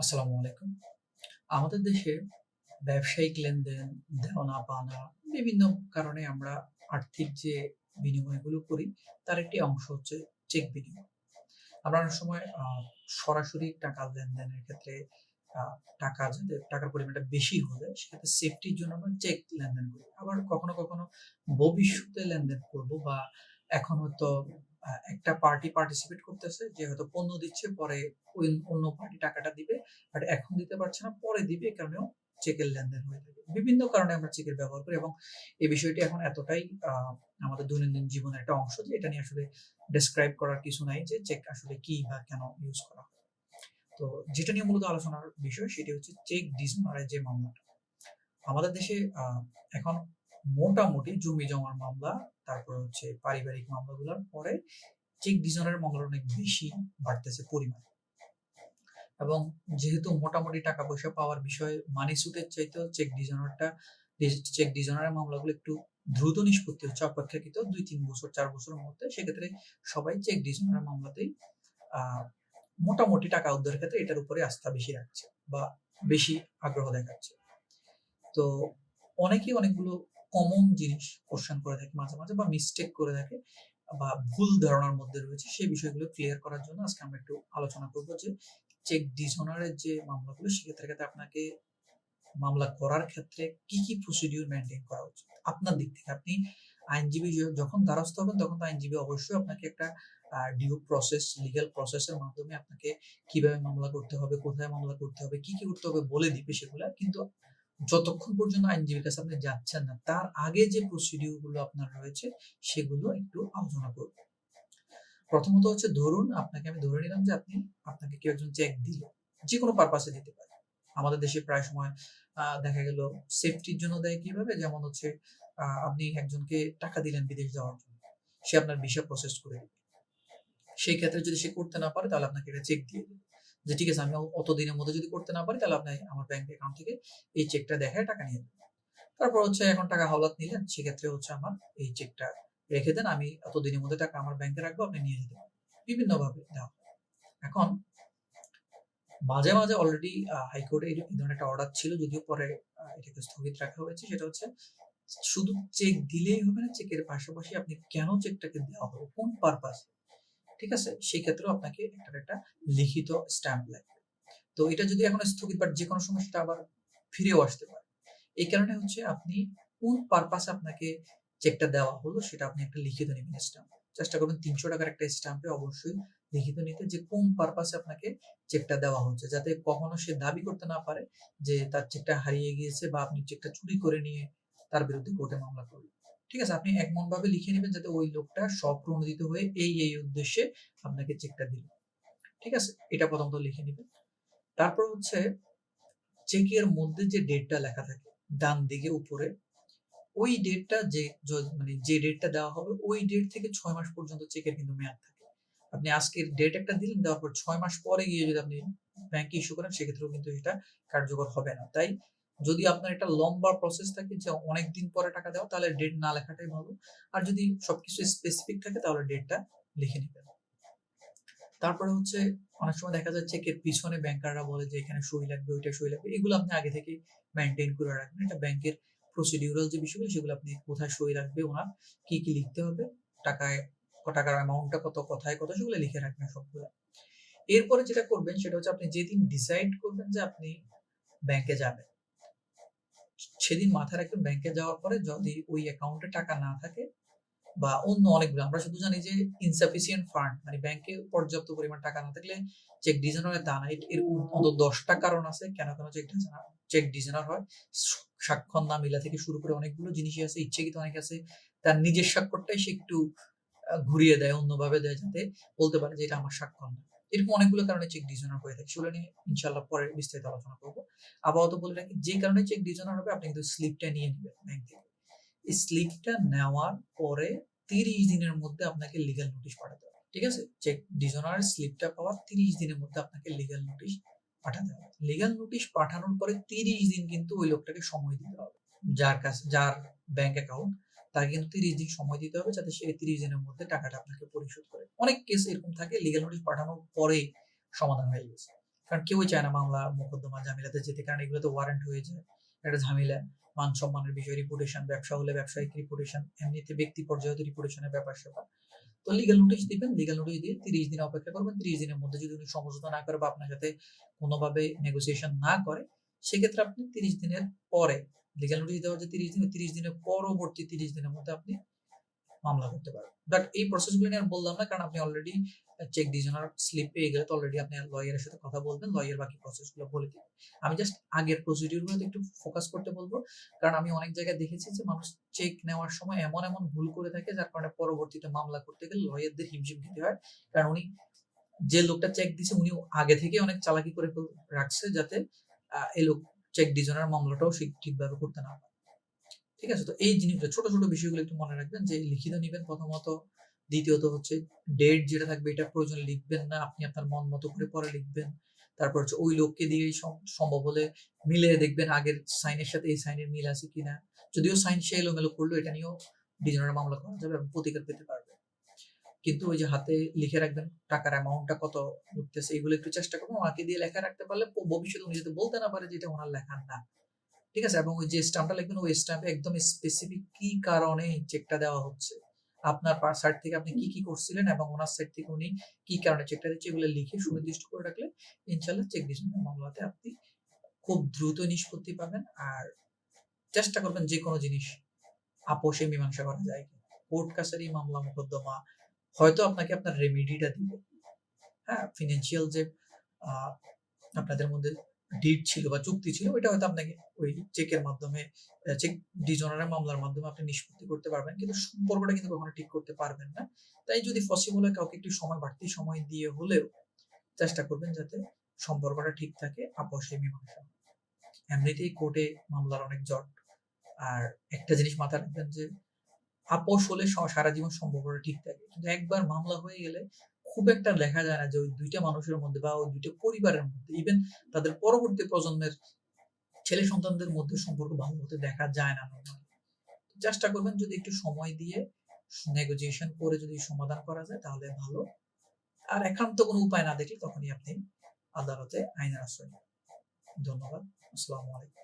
আসসালামু আলাইকুম। আমাদের দেশে ব্যবসায়িক লেনদেন, দেওয়া-পাওনা বিভিন্ন কারণে আমরা আর্থিক যে বিনিময়গুলো করি, তার একটি অংশ হচ্ছে চেক বিনিময়। আমরা অনেক সময় সরাসরি টাকা লেনদেনের ক্ষেত্রে টাকা যাতে টাকার পরিমাণটা বেশি হলে সেক্ষেত্রে সেফটির জন্য আমরা চেক লেনদেন করি। আবার কখনো, কখনো ভবিষ্যতে লেনদেন করব বা এখন হয়তো একটা পার্টি পার্টিসিপেট করতেছে যে হয়তো পণ্য দিচ্ছে পরে ওই অন্য পার্টি টাকাটা দিবে। বাট এখন দিতে পারছে না, পরে দিবে কারণেও চেকের লেনদেন হয়ে থাকে। বিভিন্ন কারণে আমরা চেকের ব্যবহার করি এবং এই বিষয়টি এখন এতটাই আমাদের দৈনন্দিন জীবনের একটা অংশ যে এটা নিয়ে আসলে ডেসক্রাইব করার কিছু নাই যে চেক আসলে কি বা কেন ইউজ করা হয়। তো যেটা নিয়ে মূলত আলোচনার বিষয় সেটি হচ্ছে চেক ডিসঅনারের যে মামলাটা। আমাদের দেশে এখন মোটামুটি জমি-জমার মামলা, তারপরে হচ্ছে পারিবারিক মামলাগুলার পরে চেক ডিসঅনারের মামলা অনেক বেশি বাড়তেছে পরিমাণ। এবং যেহেতু মোটামুটি টাকা-পয়সা পাওয়ার বিষয়ে মানি স্যুটের চাইতেও চেক ডিসঅনারটা ডিস চেক ডিসঅনারের মামলাগুলো একটু দ্রুত নিষ্পত্তি হচ্ছে অপেক্ষাকৃত ২-৩ বছর চার বছরের মধ্যে। সেক্ষেত্রে সবাই চেক ডিসঅনারের মামলাতেই মোটামুটি টাকা উদ্ধারের ক্ষেত্রে এটার উপরে আস্থা বেশি রাখছে বা বেশি আগ্রহ দেখাচ্ছে। তো অনেকেই অনেকগুলো কমন জিনিস কোয়েশ্চেন করে থাকে মাঝে, মাঝে বা মিস্টেক করে থাকে বা ভুল ধারণার মধ্যে রয়েছে সেই বিষয়গুলো ক্লিয়ার করার জন্য আজকে আমরা একটু আলোচনা করব যে চেক ডিসঅনারের যে মামলাগুলো সেক্ষেত্রে ক্ষেত্রে আপনাকে মামলা করার ক্ষেত্রে কি, কি প্রসিডিউর মেইনটেইন করা উচিত? আপনার দিক থেকে আপনি আইনজীবী যখন দ্বারস্থ হবেন তখন তো আইনজীবী অবশ্যই আপনাকে একটা ডিউ প্রসেস, লিগ্যাল প্রসেস এর মাধ্যমে আপনাকে কীভাবে মামলা করতে হবে, কোথায় মামলা করতে হবে, কি, কি করতে হবে বলে দিবে সেগুলা। কিন্তু যতক্ষণ পর্যন্ত আইনজীবীর কাছে আপনি যাচ্ছেন না, তার আগে যে প্রসিডিউরগুলো আপনার রয়েছে সেগুলো একটু আলোচনা করব। প্রথমত হচ্ছে ধরুন আপনাকে আমি ধরে নিলাম যে আপনি আপনাকে কেউ একজন চেক দিল। যে কোনো পারপাসে দিতে পারে। আমাদের দেশে প্রায় সময় দেখা গেল সেফটির জন্য দেয় কীভাবে? যেমন হচ্ছে আপনি একজনকে টাকা দিলেন বিদেশ যাওয়ার জন্য। সে আপনার ভিসা প্রসেস করে। সেই ক্ষেত্রে যদি সে করতে না পারে তাহলে আপনাকে একটা চেক দিয়ে দিবে। যে ঠিক আছে আমি অত দিনের মধ্যে যদি করতে না পারি তাহলে আপনি আমার ব্যাংক অ্যাকাউন্ট থেকে এই চেকটা দেখায় টাকা নিয়ে নেবেন। তারপর হচ্ছে এখন টাকা হাওলাত নিলেন সেক্ষেত্রে হচ্ছে আমার এই চেকটা রেখে দেন। আমি এত দিনের মধ্যে টাকা আমার ব্যাংকে রাখব আপনি নিয়ে যেতে পারেন। বিভিন্নভাবে দেওয়া এখন মাঝে, মাঝে অলরেডি হাইকোর্টে এই ধরনের একটা অর্ডার ছিল যদিও পরে এটাকে স্থগিত রাখা হয়েছে। সেটা হচ্ছে শুধু চেক দিলেই হবে না, চেকের পাশাপাশি আপনি কেন চেকটাকে দেওয়া হবে কোন পারপাস ঠিক আছে? সেই ক্ষেত্রেও আপনাকে এটার একটা লিখিত স্ট্যাম্প লাগবে। তো এটা যদি এখন স্থগিত বাট যেকোনো সময় সেটা আবার ফিরেও আসতে পারে। এই কারণে হচ্ছে আপনি কোন পারপাস আপনাকে চেকটা দেওয়া হলো, সেটা আপনি একটা লিখিত নিবেন স্ট্যাম্প। চেষ্টা করবেন তিনশো টাকার একটা স্ট্যাম্পে অবশ্যই লিখিত নিতে যে কোন পারপাসে আপনাকে চেকটা দেওয়া হচ্ছে। যাতে কখনো সে দাবি করতে না পারে যে তার চেকটা হারিয়ে গিয়েছে বা আপনি চেকটা চুরি করে নিয়ে তার বিরুদ্ধে কোর্টে মামলা করলেন। ঠিক আছে? আপনি এমনভাবে লিখে নিবেন যাতে ওই লোকটা স্বপ্রণোদিত হয়ে এই, এই উদ্দেশ্যে আপনাকে চেকটা দিল। ঠিক আছে? এটা প্রথমত লিখে নিবেন। তারপর হচ্ছে চেকের মধ্যে যে ডেটটা লেখা থাকে ডান দিকে উপরে, ওই ডেটটা যে মানে যে ডেটটা দেওয়া হবে ওই ডেট থেকে ৬ মাস পর্যন্ত চেকের কিন্তু মেয়াদ থাকে। আপনি আজকের ডেট একটা দিলেন, দেওয়ার পর ৬ মাস পরে গিয়ে যদি আপনি ব্যাংকে ইস্যু করেন সেক্ষেত্রেও কিন্তু এটা কার্যকর হবে না। তাই যদি আপনার একটা লম্বা প্রসেস থাকে যে অনেকদিন পরে টাকা দেওয়া তাহলে ডেট না লেখাটাই ভালো। আর যদি সবকিছু স্পেসিফিক থাকে তাহলে ডেটটা লিখে নিবেন। তারপরে হচ্ছে অনেক সময় দেখা যায় চেকের পিছনে ব্যাংকাররা বলে যে এখানে সই লাগবে, ওইটা সই লাগবে। এগুলো আপনি আগে থেকে মেইনটেইন করে রাখবেন। এটা ব্যাংকের প্রসিডিউরাল যে বিষয়গুলো সেগুলো আপনি কোথায় সই রাখবে ওনার, কি, কি লিখতে হবে, টাকায় টাকার অ্যামাউন্টটা কত, কোথায় কত সেগুলো লিখে রাখবেন সবগুলো এরপরে যেটা করবেন সেটা হচ্ছে আপনি যেদিন ডিসাইড করবেন যে আপনি ব্যাংকে যাবেন। সেদিন মাথায় রাখবেন ব্যাংকে যাওয়ার পরে যদি ওই অ্যাকাউন্টে টাকা না থাকে বা অন্য অনেকগুলো আমরা শুধু জানি যে ইনসাফিসিয়েন্ট ফান্ড মানে ব্যাংকে পর্যাপ্ত পরিমাণ টাকা না থাকলে চেক ডিসঅনার তা না। এরকম অন্তত ১০ টা কারণ আছে কেন, কেন চেক ডিসঅনার চেক ডিসঅনার হয়। স্বাক্ষর না মিলা থেকে শুরু করে অনেকগুলো জিনিসই আছে। ইচ্ছাকৃত অনেক আছে তার নিজের স্বাক্ষরটাই সে একটু ঘুরিয়ে দেয়, অন্যভাবে দেয় যাতে বলতে পারে যে এটা আমার স্বাক্ষর না। এরকম অনেকগুলো কারণে চেক ডিসঅনার হয়ে থাকে। সেগুলো নিয়ে ইনশাআল্লাহ পরে বিস্তারিত আলোচনা করব। আপাতত বলে রাখি, যে কারণে চেক ডিসঅনার হবে, আপনি কিন্তু স্লিপটা নিয়ে নিবেন ব্যাংক থেকে। এই স্লিপটা নেওয়ার পরে ৩০ দিনের মধ্যে আপনাকে লিগ্যাল নোটিশ পাঠাতে হবে। ঠিক আছে? চেক ডিসঅনার স্লিপটা পাওয়ার ৩০ দিনের মধ্যে আপনাকে লিগ্যাল নোটিশ পাঠাতে হবে। লিগ্যাল নোটিশ পাঠানোর পরে ৩০ দিন কিন্তু ওই লোকটাকে সময় দিতে হবে। যার কাছে, যার ব্যাংক অ্যাকাউন্ট তাকে কিন্তু ৩০ দিন সময় দিতে হবে যাতে সে ৩০ দিনের মধ্যে টাকাটা আপনাকে পরিশোধ করে। অনেক কেস এরকম থাকে লিগাল নোটিশ পাঠানোর পরে সমাধান হয়ে গেছে। কারণ কেউই চায় না মামলা, মোকদ্দমা, ঝামেলাতে যেতে, কারণ এগুলো তো ওয়ারেন্ট হয়ে যায় একটা ঝামেলা, মান সম্মানের বিষয় রিপুটেশন ব্যবসা হলে ব্যবসায়িক রিপুটেশন এমনিতে ব্যক্তি পর্যায়ে তো রিপুটেশনের ব্যাপার স্যাপার তো লিগাল নোটিশ দিবেন লিগাল নোটিশ দিয়ে তিরিশ দিন অপেক্ষা করবেন, তিরিশ দিনের মধ্যে যদি উনি সমঝোতা না করে বা আপনার সাথে কোনোভাবে নেগোসিয়েশন না করে, সেক্ষেত্রে আপনি তিরিশ দিনের পরে লিগাল নোটিশ দেওয়ার যে তিরিশ দিন তিরিশ দিনের পরবর্তী তিরিশ দিনের মধ্যে আপনি মামলা করতে পারবেন। বাট এই প্রসেসগুলো নিয়ে আর বললাম না, কারণ আপনি অলরেডি চেক ডিজনার স্লিপ পেয়ে গেলে তো অলরেডি আপনি লয়ারের সাথে কথা বলবেন লয়ার বাকি প্রসেসগুলো বলে দিবেন আমি জাস্ট আগের প্রসিডিউরগুলোতে একটু ফোকাস করতে বলব, কারণ আমি অনেক জায়গায় দেখেছি যে মানুষ চেক নেওয়ার সময় এমন এমন ভুল করে থাকে, যার কারণে পরবর্তীতে মামলা করতে গেলে লয়ারদের হিমশিম খেতে হয়। কারণ উনি, যে লোকটা চেক দিছে উনি আগে থেকে অনেক চালাকি করে রাখছে যাতে এই লোক চেক ডিজনার মামলাটাও ঠিকভাবে করতে না ঠিক আছে? তো এই জিনিসগুলো ছোট ছোট বিষয়গুলো একটু মনে রাখবেন যে লিখিত নিবেন প্রথমত। দ্বিতীয়ত হচ্ছে ডেট যেটা থাকবে, এটা প্রয়োজন লিখবেন না। আপনি আপনার মন মতো করে পরে লিখবেন। তারপর হচ্ছে ওই লোককে দিয়েই সম্ভব হলে মিলে দেখবেন আগের সাইনের সাথে এই সাইনের মিল আছে কিনা। যদিও সাইন সে এলোমেলো করল, এটা নিয়েও ডিজনার মামলা করা যাবে এবং প্রতিকার পেতে পারবে। কিন্তু ওই যে হাতে লিখে রাখবেন, টাকার অ্যামাউন্টটা কত লিখতেছে এগুলো একটু চেষ্টা করবেন। ওনাকে দিয়ে লেখা রাখতে পারলে ভবিষ্যতে উনি যদি বলতে না পারে যে এটা ওনার লেখা না। ঠিক আছে? এবং ওই যে স্ট্যাম্পটা লিখবেন, ওই স্ট্যাম্পে একদম স্পেসিফিক কি কারণে চেকটা দেওয়া হচ্ছে? আপনার সাইড থেকে আপনি কি কি করছিলেন এবং ওনার সাইড থেকে উনি কি কারণে চেকটা দিচ্ছে, এগুলো লিখে সুনির্দিষ্ট করে রাখলে ইনশাল্লাহ চেক ডিসিশনের মামলাতে আপনি খুব দ্রুত নিষ্পত্তি পাবেন। আর চেষ্টা করবেন যে কোনো জিনিস আপোষে মীমাংসা করা যায়। কোর্ট কাছারি মামলা, মোকদ্দমা হয়তো আপনাকে আপনার রেমিডিটা দিবে হ্যাঁ ফিনান্সিয়াল যে আপনাদের মধ্যে ডিট ছিল বা চুক্তি ছিল, ওইটা হয়তো আপনাকে ওই চেকের মাধ্যমে চেক ডিজনারের মামলার মাধ্যমে আপনি নিষ্পত্তি করতে পারবেন, কিন্তু সম্পর্কটা কিন্তু কখনো ঠিক করতে পারবেন না তাই যদি পসিবল হয় কাউকে একটু সময়, বাড়তি সময় দিয়ে হলেও চেষ্টা করবেন যাতে সম্পর্কটা ঠিক থাকে আপোষে মীমাংসা। এমনিতেই কোর্টে মামলার অনেক জট, আর একটা জিনিস মাথায় রাখবেন যে আপোষ হলে সারা জীবন সম্পর্কটা ঠিক থাকে কিন্তু একবার মামলা হয়ে গেলে খুব একটা দেখা যায় না যে ওই দুইটা মানুষের মধ্যে বা ওই দুইটা পরিবারের মধ্যে ইভেন তাদের পরবর্তী প্রজন্মের ছেলে সন্তানদের মধ্যে সম্পর্ক ভালো হতে দেখা যায় না। চেষ্টা করবেন যদি একটু সময় দিয়ে নেগোজিয়েশন করে যদি সমাধান করা যায় তাহলে ভালো আর একান্ত কোনো উপায় না দেখলে তখনই আপনি আদালতে আইনের আশ্রয়। ধন্যবাদ আসসালামু আলাইকুম